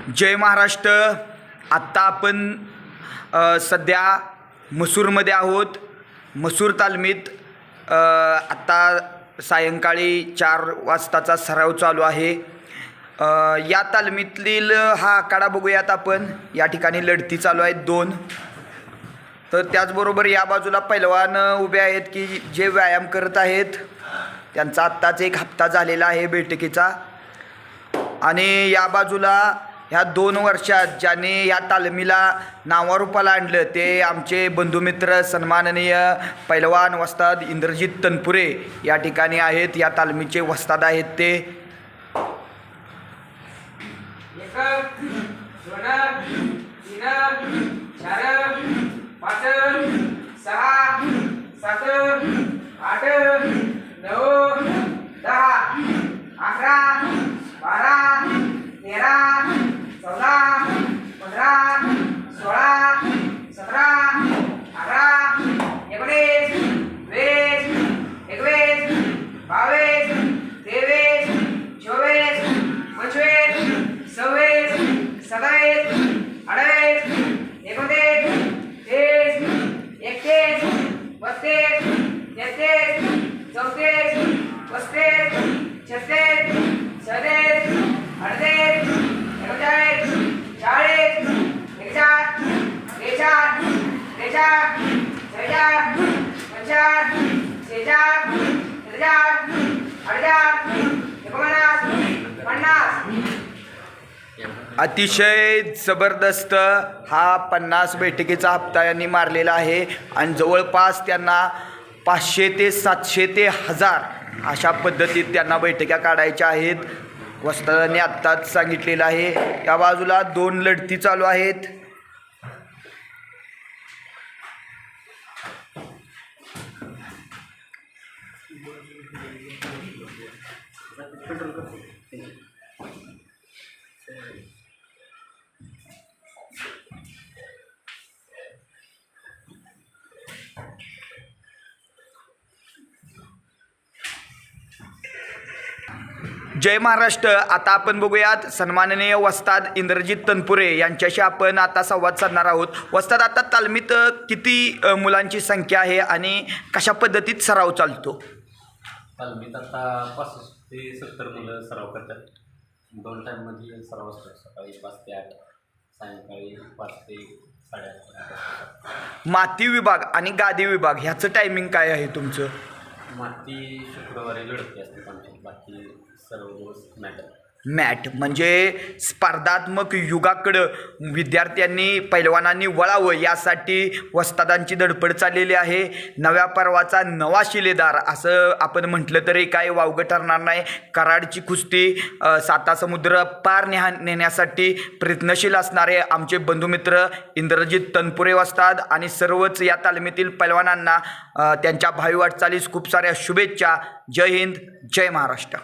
जय महाराष्ट्र. आत्ता आपण सध्या मसूरमध्ये आहोत. मसूर तालमीत आत्ता सायंकाळी चार वाजताचा सराव चालू आहे. या तालमीतील हा आकडा बघूयात आपण. या ठिकाणी लढती चालू आहेत दोन. तर त्याचबरोबर या बाजूला पैलवान उभे आहेत की जे व्यायाम करत आहेत. त्यांचा आत्ताच एक हप्ता झालेला आहे बैठकीचा. आणि या बाजूला ह्या दोन वर्षात ज्याने या तालमीला नावारूपाला आणलं ते आमचे बंधुमित्र सन्माननीय पैलवान वस्ताद इंद्रजित तनपुरे या ठिकाणी आहेत या तालमीचे वस्ताद आहेत ते. चौतीस पस्तीस छत्तीस सदतीस अडतीस एकोणचाळीस चाळीस एकचाळ बेचाळ त्रेचाळ चौचाळ पंचाळ शेचाळ त्रेचाळ अडचाळ एकोणपन्नास पन्नास. अतिशय जबरदस्त हा पन्नास बैठकीचा हप्ता यांनी मारलेला आहे आणि जवळपास त्यांना पाचशे ते सातशे ते हजार अशा पद्धतीत त्यांना बैठक्या काढायच्या आहेत. वस्तादांनी आत्ताच सांगितलेलं आहे. या बाजूला दोन लढती चालू आहेत. जय महाराष्ट्र. आता आपण बघूयात सन्माननीय वस्ताद इंद्रजित तनपुरे यांच्याशी आपण आता संवाद साधणार आहोत. वस्ताद आता तालमीत किती मुलांची संख्या आहे आणि कशा पद्धतीत सराव चालतो? तालमीत आता पासष्ट ते सत्तर मुलं सराव करतात. दोन टाईममध्ये सराव असतात सकाळी पाच ते आठ सायंकाळी पाच ते साडेआठ माती विभाग आणि गादी विभाग ह्याचं टायमिंग काय आहे तुमचं? माती शुक्रवारी लढती असते आमची बाकी सर्व दिवस मॅटर मॅट. म्हणजे स्पर्धात्मक युगाकडं विद्यार्थ्यांनी पैलवानांनी वळावं यासाठी वस्तादांची धडपड चाललेली आहे. नव्या पर्वाचा नवा शिलेदार असं आपण म्हटलं तरी काय वावगं ठरणार नाही. कराडची कुस्ती साता समुद्र पार नेहा नेण्यासाठी प्रयत्नशील असणारे आमचे बंधुमित्र इंद्रजित तनपुरे वस्ताद आणि सर्वच या तालमीतील पैलवानांना त्यांच्या भावी वाटचालीस खूप साऱ्या शुभेच्छा. जय हिंद जय महाराष्ट्र.